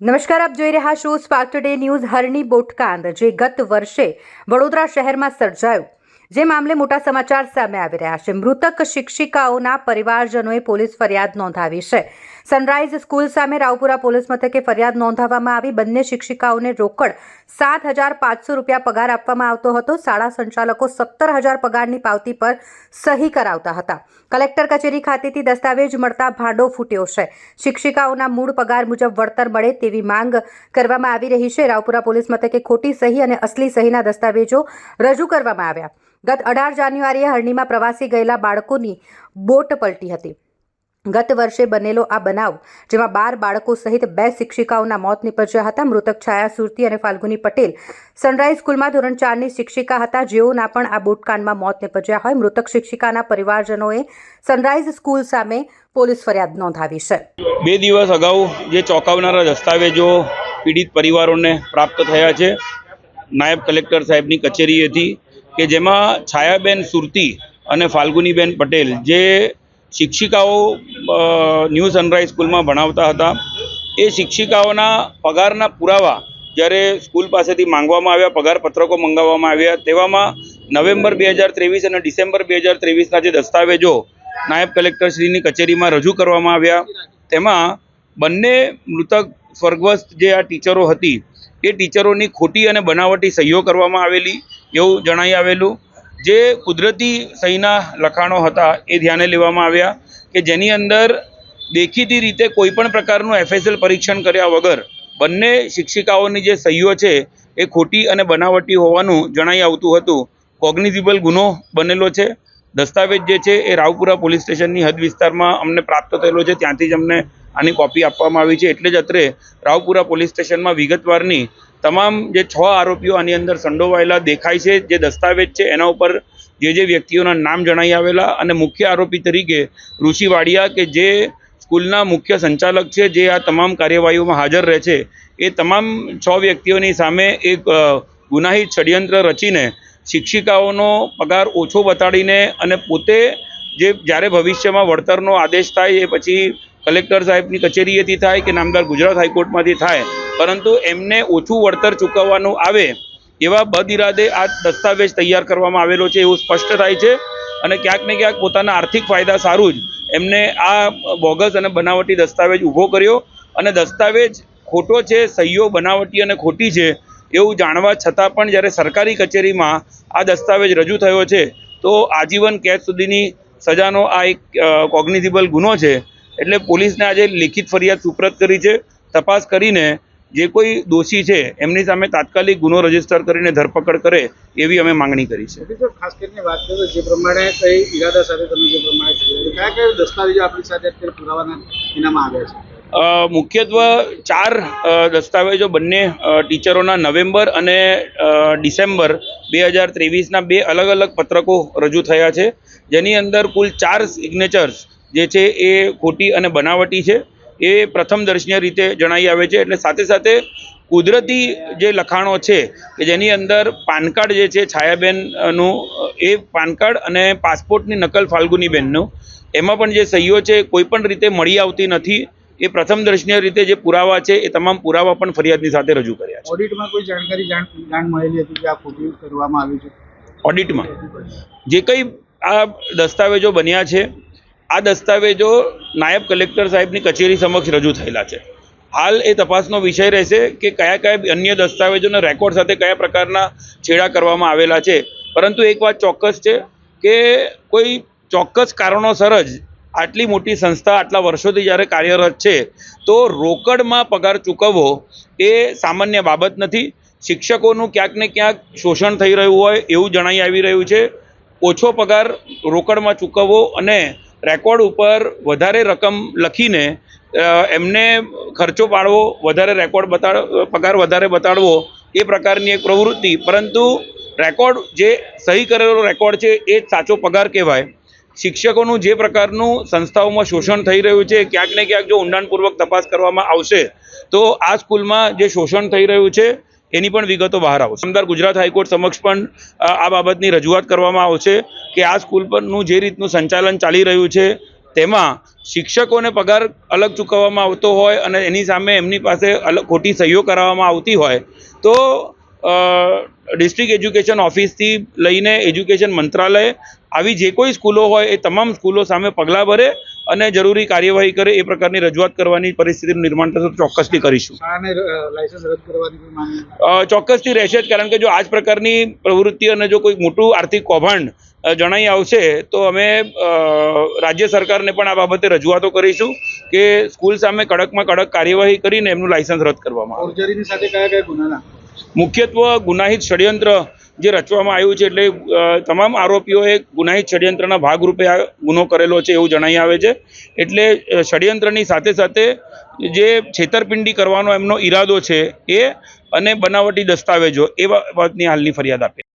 નમસ્કાર, આપ જોઈ રહ્યા છો સ્પાર્ક ટુડે ન્યૂઝ હરણી બોટકાંદ જે ગત વર્ષે વડોદરા શહેરમાં સર્જાયું. જે મામલે મોટા સમાચાર સામે આવી રહ્યા છે. મૃતક શિક્ષિકાઓના પરિવારજનોએ પોલીસ ફરિયાદ નોંધાવી છે. સનરાઈઝ સ્કૂલ સામે રાવપુરા પોલીસ મથકે ફરિયાદ નોંધાવવામાં આવી. બંને શિક્ષિકાઓને રોકડ સાત હજાર પાંચસો રૂપિયા પગાર આપવામાં આવતો હતો. શાળા સંચાલકો સત્તર હજાર પગારની પાવતી પર સહી કરાવતા હતા. કલેક્ટર કચેરી ખાતેથી દસ્તાવેજ મળતા ભાંડો ફૂટ્યો છે. શિક્ષિકાઓના મૂળ પગાર મુજબ વળતર મળે તેવી માંગ કરવામાં આવી રહી છે. રાવપુરા પોલીસ મથકે ખોટી સહી અને અસલી સહીના દસ્તાવેજો રજૂ કરવામાં આવ્યા. ગત અઢાર જાન્યુઆરીએ હરણીમાં પ્રવાસી ગયેલા બાળકોની બોટ પલટી હતી. ગત વર્ષે બનેલો આ બનાવ, જેમાં બાર બાળકો સહિત બે શિક્ષિકાઓના મોત નીપજ્યા હતા, મૃતક છાયા સુરતી અને ફાલ્ગુની પટેલ સનરાઈઝ સ્કૂલમાં ધોરણ ચારની શિક્ષિકા હતા, જેઓના પણ આ બોટકાંડમાં મોત નીપજ્યા હોય, મૃતક શિક્ષિકાના પરિવારજનોએ સનરાઈઝ સ્કૂલ સામે પોલીસ ફરિયાદ નોંધાવી છે. બે દિવસ અગાઉ જે ચોંકાવનારા દસ્તાવેજો પીડિત પરિવારોને પ્રાપ્ત થયા છે, નાયબ કલેક્ટર સાહેબની કચેરીએથી કે જેમાં છાયાબેન સુરતી અને ફાલ્ગુનીબેન પટેલ જે શિક્ષિકાઓ ન્યૂ સનરાઈઝ સ્કૂલમાં ભણાવતા હતા, એ શિક્ષિકાઓના પગારના પુરાવા જ્યારે સ્કૂલ પાસેથી માંગવામાં આવ્યા, પગાર પત્રકો મંગાવવામાં આવ્યા, તેવામાં નવેમ્બર બે હજાર ત્રેવીસ અને ડિસેમ્બર બે હજાર ત્રેવીસના જે દસ્તાવેજો નાયબ કલેક્ટરશ્રીની કચેરીમાં રજૂ કરવામાં આવ્યા, તેમાં બંને મૃતક સ્વર્ગસ્થ જે આ ટીચરો હતી, એ ટીચરોની ખોટી અને બનાવટી સહીઓ કરવામાં આવેલી એવું જણાઈ આવેલું. જે કુદરતી સહીના લખાણો હતા એ ધ્યાને લેવામાં આવ્યા કે જેની અંદર દેખીતી રીતે કોઈપણ પ્રકારનું એફએસએલ પરીક્ષણ કર્યા વગર બંને શિક્ષિકાઓની જે સહીઓ છે એ ખોટી અને બનાવટી હોવાનું જણાઈ આવતું હતું. કોગ્નિઝિબલ ગુનો બનેલો છે. દસ્તાવેજ જે છે એ રાવપુરા પોલીસ સ્ટેશનની હદ વિસ્તારમાં અમને પ્રાપ્ત થયેલો છે. ત્યાંથી જ અમને આની કોપી આપવામાં આવી છે. એટલે જ અત્રે રાવપુરા પોલીસ સ્ટેશનમાં વિગતવારની તમામ જે છ આરોપીઓ આની અંદર સંડોવાયેલા દેખાય છે, જે દસ્તાવેજ છે, એના ઉપર જે જે વ્યક્તિઓના નામ જણાઈ આવેલા અને મુખ્ય આરોપી તરીકે ઋષિ વાડિયા કે જે સ્કૂલના મુખ્ય સંચાલક છે, જે આ તમામ કાર્યવાહીઓમાં હાજર રહે છે, એ તમામ છ વ્યક્તિઓની સામે એક ગુનાહિત ષડયંત્ર રચીને શિક્ષિકાઓનો પગાર ઓછો બતાડીને અને પોતે જે જ્યારે ભવિષ્યમાં વળતરનો આદેશ થાય એ પછી કલેક્ટર સાહેબની કચેરીએથી થાય કે નામદાર ગુજરાત હાઈકોર્ટમાંથી થાય, પરંતુ એમને ઓછું વળતર ચૂકવવાનું આવે એવા બદઇરાદે આ દસ્તાવેજ તૈયાર કરવામાં આવેલો છે એવું સ્પષ્ટ થાય છે અને ક્યાંક ને ક્યાંક પોતાના આર્થિક ફાયદા સારું જ એમને આ બોગસ અને બનાવટી દસ્તાવેજ ઊભો કર્યો અને દસ્તાવેજ ખોટો છે, સહીઓ બનાવટી અને ખોટી છે એવું જાણવા છતાં પણ જ્યારે સરકારી કચેરીમાં આ દસ્તાવેજ રજૂ થયો છે, તો આજીવન કેદ સુધીની સજાનો આ એક કોગ્નિઝિબલ ગુનો છે એટલે પોલીસને આજે લેખિત ફરિયાદ સુપ્રત કરી છે. તપાસ કરીને જે કોઈ દોષી છે એમની સામે તાત્કાલિક ગુનો રજિસ્ટર કરીને ધરપકડ કરે એવી અમે માંગણી કરી છે. ખાસ કરીને વાત કરીએ જે પ્રમાણે કઈ ઈરાદા સાથે તમે જે પ્રમાણે કયા કયા દસ્તાવેજો આપણી સાથે અત્યારે પુરાવાના એનામાં આવ્યા છે? મુખ્યત્વે ચાર દસ્તાવેજો બંને ટીચરોના નવેમ્બર અને ડિસેમ્બર બે હજાર ત્રેવીસના બે અલગ અલગ પત્રકો રજૂ થયા છે. જેની અંદર કુલ ચાર સિગ્નેચર્સ જે છે એ ખોટી અને બનાવટી છે એ પ્રથમ દર્શનીય રીતે જણાઈ આવે છે. એટલે સાથે સાથે કુદરતી જે લખાણો છે કે જેની અંદર પાન કાર્ડ જે છે છાયાબેનનું એ પાન કાર્ડ અને પાસપોર્ટની નકલ ફાલ્ગુનીબેનનું એમાં પણ જે સહીઓ છે કોઈ પણ રીતે મળી આવતી નથી. એ પ્રથમ દર્શનીય રીતે જે પુરાવા છે એ તમામ પુરાવા પણ ફરિયાદની સાથે રજૂ કર્યા છે. ઓડિટમાં કોઈ જાણકારી જાણ જાણ મળેલી હતી કે આ ખોટી કરવામાં આવી છે? ઓડિટમાં? જે કંઈ આ દસ્તાવેજો બન્યા છે આ દસ્તાવેજો નાયબ કલેક્ટર સાહેબની કચેરી સમક્ષ રજૂ થયેલા છે. હાલ એ તપાસનો વિષય રહેશે કે કયા કયા અન્ય દસ્તાવેજોના રેકોર્ડ સાથે કયા પ્રકારના છેડા કરવામાં આવેલા છે. પરંતુ એક વાત ચોક્કસ છે કે કોઈ ચોક્કસ કારણોસર જ આટલી મોટી સંસ્થા આટલા વર્ષોથી જ્યારે કાર્યરત છે, તો રોકડમાં પગાર ચૂકવવો એ સામાન્ય બાબત નથી. શિક્ષકોનું ક્યાંક ને ક્યાંક શોષણ થઈ રહ્યું હોય એવું જણાઈ આવી રહ્યું છે. ઓછો પગાર રોકડમાં ચૂકવવો અને રેકોર્ડ ઉપર વધારે રકમ લખીને એમને ખર્ચો પાડવો, વધારે રેકોર્ડ બતાડ, પગાર વધારે બતાડવો, એ પ્રકારની એક પ્રવૃત્તિ. પરંતુ રેકોર્ડ જે સહી કરેલો રેકોર્ડ છે, એ જ સાચો પગાર કહેવાય. શિક્ષકોનું જે પ્રકારનું સંસ્થાઓમાં શોષણ થઈ રહ્યું છે, ક્યાંક ને ક્યાંક જો ઊંડાણપૂર્વક તપાસ કરવામાં આવશે, તો આ સ્કૂલમાં જે શોષણ થઈ રહ્યું છે એની પણ વિગતો બહાર આવશે. નામદાર ગુજરાત હાઈકોર્ટ સમક્ષ પણ આ બાબતની રજૂઆત કરવામાં આવશે કે આ સ્કૂલ પરનું જે રીતનું સંચાલન ચાલી રહ્યું છે, તેમાં શિક્ષકોને પગાર અલગ ચૂકવવામાં આવતો હોય અને એની સામે એમની પાસે અલગ ખોટી સહીઓ કરાવવામાં આવતી હોય, તો ડિસ્ટ્રિક્ટ એજ્યુકેશન ઓફિસથી લઈને એજ્યુકેશન મંત્રાલય, આવી જે કોઈ સ્કૂલો હોય એ તમામ સ્કૂલો સામે પગલાં ભરે અને જરૂરી કાર્યવાહી કરે એ પ્રકારની રજૂઆત કરવાની પરિસ્થિતિનું નિર્માણ થશે ચોક્કસથી કરીશું. ચોક્કસથી રહેશે જ કારણ કે જો આ જ પ્રકારની પ્રવૃત્તિ અને જો કોઈ મોટું આર્થિક કૌભાંડ જણાઈ આવશે તો અમે રાજ્ય સરકારને પણ આ બાબતે રજૂઆતો કરીશું કે સ્કૂલ સામે કડકમાં કડક કાર્યવાહી કરીને એમનું લાયસન્સ રદ કરવામાં આવે. મુખ્યત્વે ગુનાહિત ષડયંત્ર જે રચવામાં આવ્યું છે એટલે તમામ આરોપીઓએ ગુનાહિત ષડયંત્રના ભાગરૂપે આ ગુનો કરેલો છે એવું જણાઈ આવે છે. એટલે ષડયંત્રની સાથે સાથે જે છેતરપિંડી કરવાનો એમનો ઈરાદો છે એ અને બનાવટી દસ્તાવેજો એ બાબતની હાલની ફરિયાદ આપી.